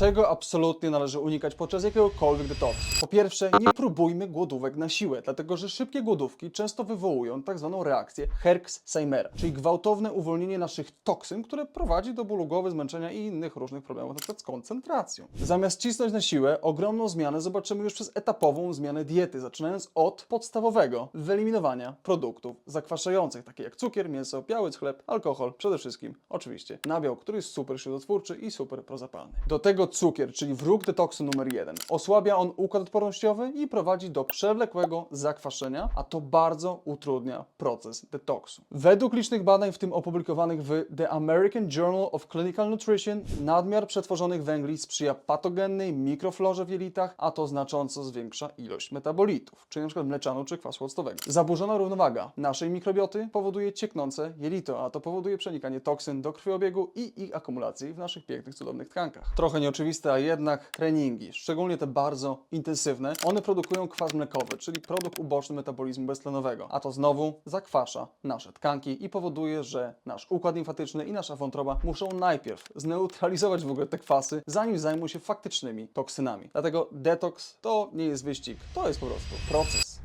Czego absolutnie należy unikać podczas jakiegokolwiek detoksu? Po pierwsze, nie próbujmy głodówek na siłę, dlatego że szybkie głodówki często wywołują tak zwaną reakcję Herx-Seimera, czyli gwałtowne uwolnienie naszych toksyn, które prowadzi do bólu głowy, zmęczenia i innych różnych problemów, np. z koncentracją. Zamiast cisnąć na siłę, ogromną zmianę zobaczymy już przez etapową zmianę diety, zaczynając od podstawowego wyeliminowania produktów zakwaszających, takie jak cukier, mięso, biały chleb, alkohol, przede wszystkim oczywiście nabiał, który jest super śluzotwórczy i super prozapalny. Do tego cukier, czyli wróg detoksu numer jeden. Osłabia on układ odpornościowy i prowadzi do przewlekłego zakwaszenia, a to bardzo utrudnia proces detoksu. Według licznych badań, w tym opublikowanych w The American Journal of Clinical Nutrition, nadmiar przetworzonych węgli sprzyja patogennej mikroflorze w jelitach, a to znacząco zwiększa ilość metabolitów, czyli np. mleczanu czy kwasu octowego. Zaburzona równowaga naszej mikrobioty powoduje cieknące jelito, a to powoduje przenikanie toksyn do krwiobiegu i ich akumulacji w naszych pięknych, cudownych tkankach. Trochę nieoczywiste, a jednak treningi, szczególnie te bardzo intensywne, one produkują kwas mlekowy, czyli produkt uboczny metabolizmu beztlenowego, a to znowu zakwasza nasze tkanki i powoduje, że nasz układ limfatyczny i nasza wątroba muszą najpierw zneutralizować w ogóle te kwasy, zanim zajmą się faktycznymi toksynami. Dlatego detoks to nie jest wyścig, to jest po prostu proces.